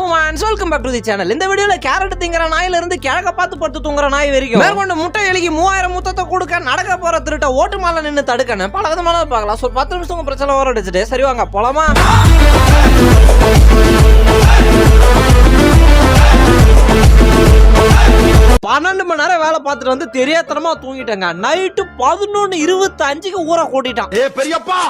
Humans welcome back to the channel இந்த வீடியோல carrot திங்கிற நாயில இருந்து கிழக்க பார்த்து படுத்து தூங்குற நாய் வரைக்கும். மேற்கொண்டு முட்டை எலிக்கு மூவாயிரம் முத்தத்தை கொடுக்க நடக்க போற திருட்ட ஓட்டு மேல நின்று தடுக்கணும் பல விதமான பார்க்கலாம். ஸோ பத்து நிமிஷம் உங்க பிரச்சனை வர அடிச்சுட்டு. சரி வாங்க போலாமா? பன்னெண்டு மணி நேரம் வேலை பார்த்துட்டு வந்து தெரியாத்தனமா தூங்கிட்டேங்க. நைட்டு பதினொன்னு இருபத்தி அஞ்சுக்கு ஊரை கூட்டிட்டான். ஏ பெரியப்பா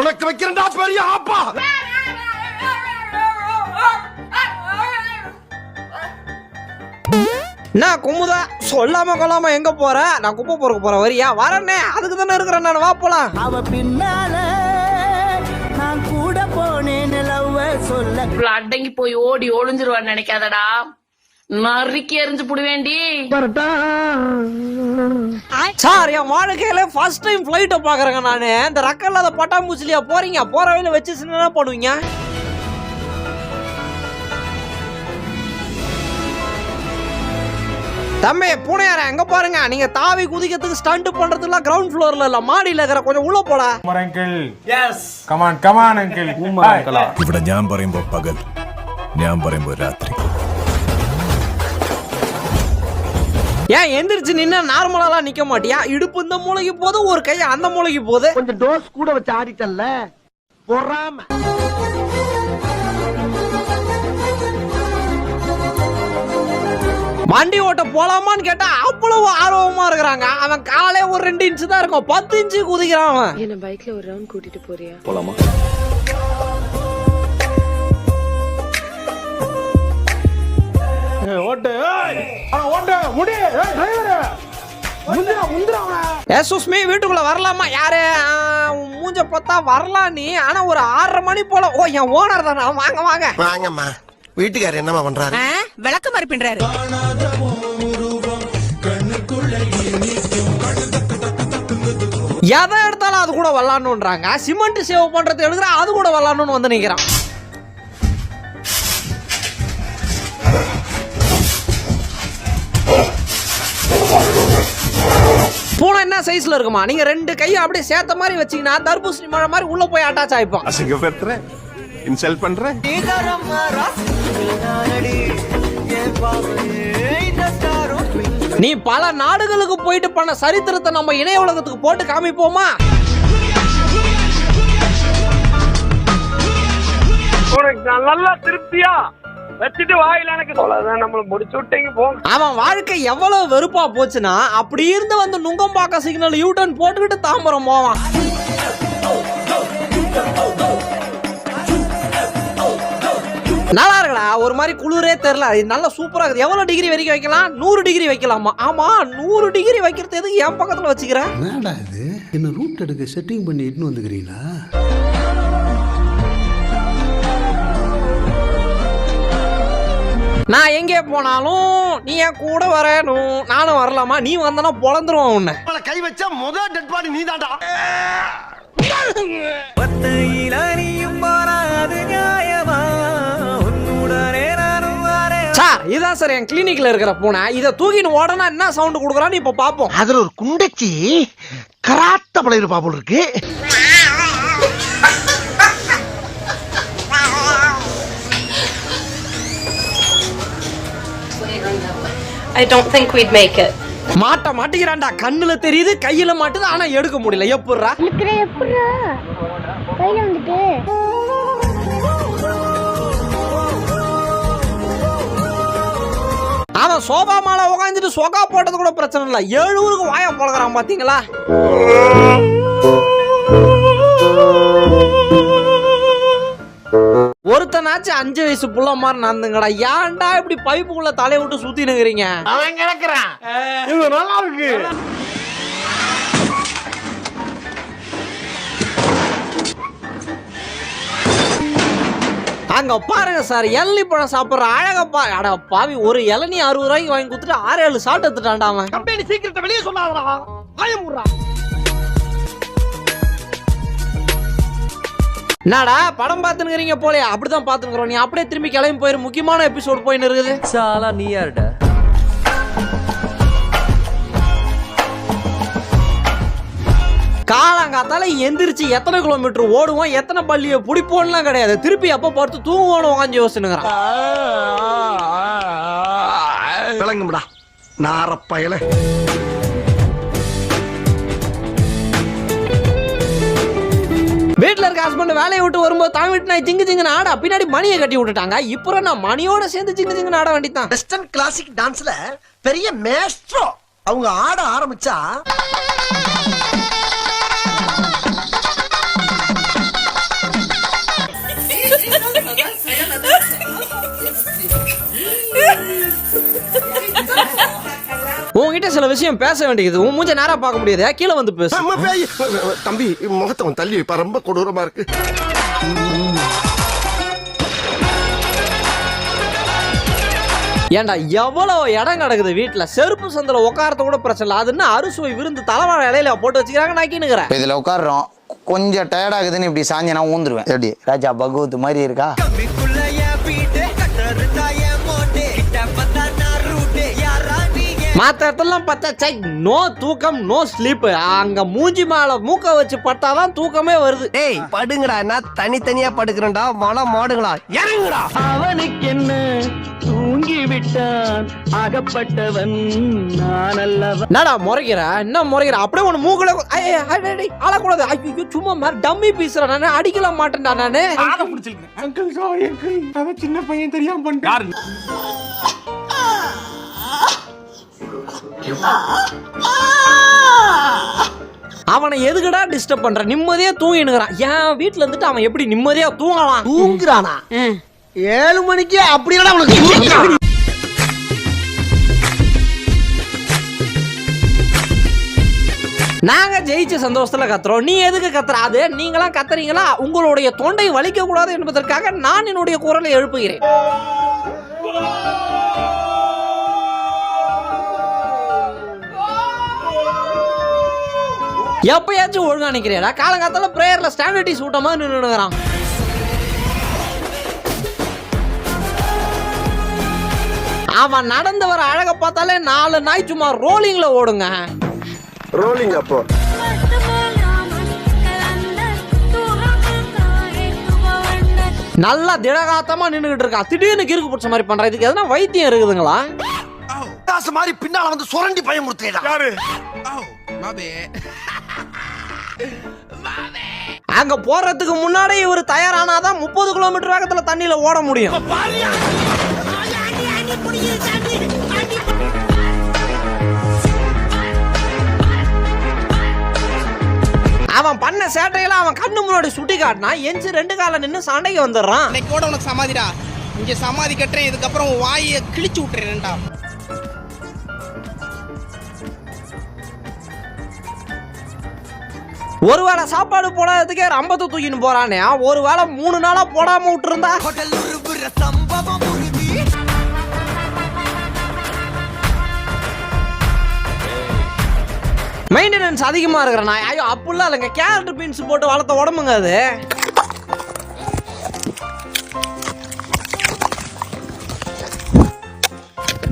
உனக்கு வைக்கிறேன்டா பெரிய ஆப்பா. நான் குமுதா? சொல்லாம கொள்ளாம எங்க போற? நான் குப்பை பொறுக்க போற வரியா? வரேன்னே அதுக்கு தானே இருக்கிறேன் நான். வா போலாம். அவ பின்னால நான் கூட போனேன் லவ் சொல்ல. அடங்கி போய் ஓடி ஒளிஞ்சிருவான்னு நினைக்காதடா. நறுக்கி எரிஞ்சு புடுவேண்டி. சார் என் வாழ்க்கையில ஃபர்ஸ்ட் டைம் ஃபிளைட்டை பாக்குறேங்க நானு. இந்த ரக்கம் இல்லாத பட்டாம்பூச்சிலியா போறீங்க? போற வழியில வச்சு என்ன பண்ணுவீங்க தம்பி பூனையார எங்க பாருங்க நீங்க தாவி குதிக்கிறதுக்கு ஸ்டண்ட் பண்றதுலாம் கிரவுண்ட் ஃப்ளோர்ல இல்ல மாடியில இருக்கிற கொஞ்சம் உள்ள போல Umar uncle. Yes. Come on, come on, uncle. Umar uncle. ഇവിടെ ഞാൻ പറയുമ്പോ പകൽ ഞാൻ പറയുമ്പോ രാത്രി ஏன் எந்திரிச்சு நின்னா நார்மலாலாம் நிக்க மாட்டியா இடுப்பு இந்த மூளைக்கு போது ஒரு கை அந்த மூளைக்கு போகுது கொஞ்சம் டோஸ் கூட வச்சு ஆடிட்டல்ல பொறாம வண்டி ஓட்ட போலாமான்னு கேட்டா அவ்வளவு ஆர்வமா இருக்கிறாங்க. அவன் காலே ஒரு ரெண்டு இன்ச்சு தான் இருக்கும். பத்து இன்ச்சு குதிக்கிறான் அவன். என்ன பைக்ல ஒரு ரவுண்ட் கூட்டிட்டு போறியா? ஓட்டு ஏய். ஆனா ஓட்டு முடி வீட்டுக்குள்ள வரலாமா? யாரு? மூஞ்ச பார்த்தா வரலாம் நீ. ஆனா ஒரு ஆறரை மணி போல. ஓ என் ஓனர் தானே? வாங்க வாங்க. வாங்கம்மா. வீட்டுக்காரர் என்னம்மா பண்றாரு? விளக்க மாதிரி பின்றாரு. எதை எடுத்தாலும் அது கூட விளாடணுன்றாங்க சிமெண்ட் சேவ் பண்றது எடுக்கிற அது கூட விளாடணும்னு வந்து நிக்கிறான். பூனை என்ன சைஸ்ல இருக்குமா? நீங்க ரெண்டு கையை அப்படியே சேர்த்த மாதிரி வச்சீங்கன்னா தர்பூசணி மழை மாதிரி உள்ள போய் அட்டாச் ஆயிப்போம் இன்சல்ட் பண்ற? நீ பல நாடுகளுக்கு போயிட்டு பண்ண சரித்திரத்தை நம்ம இணைய உலகத்துக்கு போட்டு காமிப்போமா? நல்லா திருப்தியா? வச்சுட்டு வாயில எனக்கு அவ்வளவுதான் நம்மள முடிச்சு விட்டீங்க போங்க அவன் வாழ்க்கை எவ்வளவு வெறுப்பா போச்சுன்னா அப்படி இருந்து வந்து நுங்கம்பாக்க சிக்னல் யூ டர்ன் போட்டுக்கிட்டு தாம்பரம் போவான். நல்லா இருக்குடா. ஒரு மாதிரி குளிரே தெரியல. இது நல்லா சூப்பரா இருக்குது. எவ்வளவு டிகிரி வரைக்கும் வைக்கலாம்? நூறு டிகிரி வைக்கலாமா? ஆமா நூறு டிகிரி வைக்கிறது எதுக்கு என் பக்கத்துல வச்சுக்கிறேன் என்னடா இது? என்ன ரூட் எடுக்க செட்டிங் பண்ணி இட்டுன்னு வந்துக்கிறீங்களா? நான் எங்கே போனாலும் நீ என் கூட வரணும். நானும் வரலாமா? நீ வந்தனா பொழந்துருவான் உன்னை. கை வச்சா முத டெட் பாடி நீதான்டா. சார் இதான் சார் என் கிளினிக்ல இருக்கிற பூனை இதை தூக்கின்னு ஓடனா என்ன சவுண்ட் கொடுக்குறான்னு இப்ப பாப்போம். அதுல ஒரு குண்டச்சி கராத்த பழைய போல் இருக்கு. I don't think we'd make it. மாட்ட மாட்டிக்கிறான்டா கண்ணுல தெரியுது கையில மாட்டுது ஆனா எடுக்க முடியல. எப்படிரா கையில வந்துட்டு. அவன் சோபா மேல உட்காந்துட்டு சொகா போட்டது கூட பிரச்சனை இல்ல. ஏழு ஊருக்கு வாய பழகிறான் பாத்தீங்களா? ஒருத்தனாச்சும் அஞ்சு வயசு புள்ள மாதிரி நடந்துங்கடா. ஏன்டா இப்படி பைப்புக்குள்ள தலையை விட்டு சுத்தி நிக்கிறீங்க அவன் கிடக்குறான். இது நல்லா இருக்கு. அங்க பாருங்க சார் இளநி பழம் சாப்பிடுற அழகப்பா. அட பாவி ஒரு இளநி அறுபது ரூபாய்க்கு வாங்கி கொடுத்துட்டு ஆறு ஏழு சாப்பிட்டு எடுத்துட்டான்டா அவன். கம்பெனி சீக்கிரத்தை வெளியே சொல்லாதடா. பயமுறா என்னடா படம் பார்த்துனுக்கிறீங்க போலே அப்படிதான் பார்த்துக்கிறோம் நீ அப்படியே திரும்பி கிளம்பி போயிரு. முக்கியமான எபிசோட் போயின்னு இருக்குது. சாலா நீ யாருடா? காலங்காத்தால எந்திரிச்சு எத்தனை கிலோமீட்டர் ஓடுவோம் எத்தனை பள்ளியை பிடிப்போம்லாம் கிடையாது. திருப்பி எப்ப படுத்து தூங்குவோம்னு உட்காந்து யோசிச்சுங்கிறான் விளங்கும்டா. நாரப்பயல வீட்டுல இருக்க ஹஸ்பண்ட் வேலையை விட்டு வரும்போது தான் வீட்டு நான் ஜிங்கு ஜிங்கு ஆடா. பின்னாடி மணியை கட்டி விட்டுட்டாங்க. இப்போ நான் மணியோட சேர்ந்து ஜிங்கு ஜிங்கு ஆட வேண்டித்தான் வெஸ்டர்ன் கிளாசிக் டான்ஸ்ல பெரிய மேஸ்ட்ரோ அவங்க ஆட ஆரம்பிச்சா உன்கிட்ட சில விஷயம் பேச வேண்டியது. உன் மூஞ்ச நேரா பார்க்க முடியாது. கீழே வந்து பேசு. தம்பி முகத்தை தள்ளி வைப்பா. ரொம்ப கொடூரமா இருக்கு. ஏன்டா எவ்வளவு இடம் கிடக்குது வீட்டுல செருப்பு சந்தில உட்காரத்த கூட பிரச்சனை இல்லை. அதுன்னு அறுசுவை விருந்து தலைவாழ இலையில போட்டு வச்சுக்கிறாங்க நாக்கினுக்கிறேன் இப்போ இதில் உட்காடுறோம் கொஞ்சம் டயர்ட் ஆகுதுன்னு இப்படி சாஞ்சனா ஊந்துருவேன். எப்படி? ராஜா பகவத் மாதிரி இருக்கா? மத்த இடத்துலாம் பார்த்தா சை நோ தூக்கம் நோ ஸ்லீப் அங்க மூஞ்சி மேல மூக்க வச்சு பட்டாதான் தூக்கமே வருது. டேய் படுங்கடா. நான் தனித்தனியா படுக்கிறேன்டா. மலை மாடுங்களா. இறங்குடா. அவனுக்கு என்ன தூங்கி விட்டான் அகப்பட்டவன் நான் அல்லவா என்னடா என்ன முறைக்கிற? அப்படியே ஒன்று மூக்குல கு- ஐய, சும்மா மாதிரி டம்மி பீசுறேன் நானு அடிக்கல மாட்டேன்டா நானு? Uncle sorry uncle. அவன் சின்ன பையன் தெரியாம பண்ணிட்டான். அவனை எதுக்குடா டிஸ்டர்ப் பண்ற? நிம்மதியா தூங்கினுக்கிறான். என் வீட்டுல இருந்துட்டு அவன் எப்படி நிம்மதியா தூங்கலாம்? தூங்குறானா? ஏழு மணிக்கு அப்படி என்னடா அவனுக்கு? நாங்க ஜெயிச்ச சந்தோஷத்துல கத்துறோம். நீ எதுக்கு கத்துற? அது நீங்களாம் கத்துறீங்களா? உங்களுடைய தொண்டை வலிக்க கூடாது என்பதற்காக நான் என்னுடைய குரலை எழுப்புகிறேன். எப்பயாச்சும் ஒழுங்கா நிக்கிறியடா காலங்காத்தால பிரேயர்ல ஸ்டாண்டர்டிஸ் ஊட்ட மாதிரி நின்னுடுறான் அவன் நடந்து வர அழக பார்த்தாலே நாலு நாய் சும்மா ரோலிங்ல ஓடுங்க. ரோலிங் அப்போ. நல்லா திடகாத்தமா நின்னுகிட்டு இருக்கா. திடீர்னு கிறுக்கு பிடிச்ச மாதிரி பண்ற. இதுக்கு எதனா வைத்தியம் இருக்குதுங்களா? காசு மாதிரி பின்னால வந்து சுரண்டி பயமுறுத்தேடா யாரு? அங்க போறதுக்கு முன்னாடி இவர் தயாரானாதான் முப்பது கிலோமீட்டர் வேகத்துல தண்ணியில ஓட முடியும். அவன் பண்ண சேட்டையில அவன் கண்ணு முன்னாடி சுட்டி காட்டினா எஞ்சி ரெண்டு கால நின்னு சண்டைக்கு வந்துடுறான். இன்னைக்கு கூட உனக்கு சமாதிடா. இங்க சமாதி கட்டுறேன் இதுக்கப்புறம் வாயை கிழிச்சு விட்டுறேன்டா. ஒரு வேளை சாப்பாடு போடாததுக்கே ரம்பத்தை தூக்கின்னு போறானே. ஒரு வேளை மூணு நாளா போடாம விட்டுருந்தா? மெயின்டெனன்ஸ் அதிகமா இருக்கிற நாய். ஐயோ அப்படிலாம் இல்லைங்க. கேரட் பீன்ஸ் போட்டு வளர்த்த உடம்புங்க அது.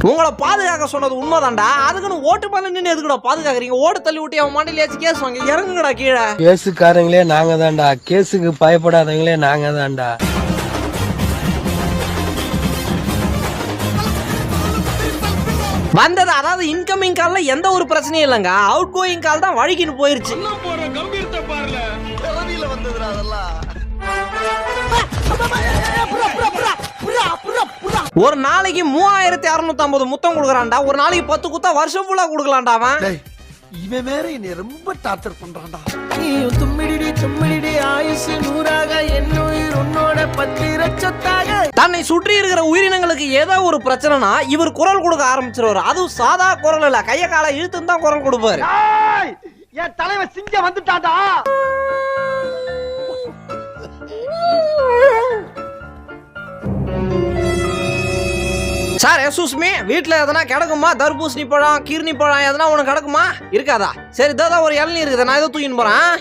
உங்களை பாதுகாக்க சொன்னது உண்மைதான்டா. அதுக்குன்னு ஓட்டு பண்ண நின்று எதுக்குடா பாதுகாக்கிறீங்க? ஓட்டு தள்ளி விட்டு அவன் மாண்டிலேயாச்சும் கேஸ் வாங்க இறங்குங்கடா கீழே. கேஸுக்காரங்களே நாங்க தான்டா கேஸுக்கு பயப்படாதவங்களே நாங்க தான்டா வந்தது அதாவது இன்கமிங் கால்ல எந்த ஒரு பிரச்சனையும் இல்லைங்க. அவுட் கோயிங் கால் தான் வழுக்கின்னு போயிருச்சு. பிறவியில வந்ததுடா அதெல்லாம். ஒரு நாளைக்கு மூவாயிரத்தி அறுநூத்தி ஐம்பது முத்தம் கொடுக்குறான்டா. ஒரு நாளைக்கு பத்து குத்தா வருஷம் ஃபுல்லா கொடுக்கலாம்டா அவன். இவன் வேற என்னை ரொம்ப டார்ச்சர் பண்றான்டா. நீயும் தும்மிடிடி தும்மிடிடி ஆயுசு நூறாக என்னுயிர் உன்னோட பத்திர சொத்தாக தன்னை சுற்றி இருக்கிற உயிரினங்களுக்கு ஏதோ ஒரு பிரச்சனைனா இவர் குரல் கொடுக்க ஆரம்பிச்சிருவாரு. அதுவும் சாதா குரல் இல்ல கைய காலை இழுத்துன்னு தான் குரல் கொடுப்பாரு. என் தலைவன் சிங்க வந்துட்டாடா சார் எசூஸ்மி வீட்டில் எதனா கிடக்குமா? தர்பூசணி பழம் கீர்னி பழம் எதனா உனக்கு கிடக்குமா? இருக்காதா? சரி இதான் ஒரு இளநீ இருக்குது. நான் ஏதோ தூக்கின்னு போறேன்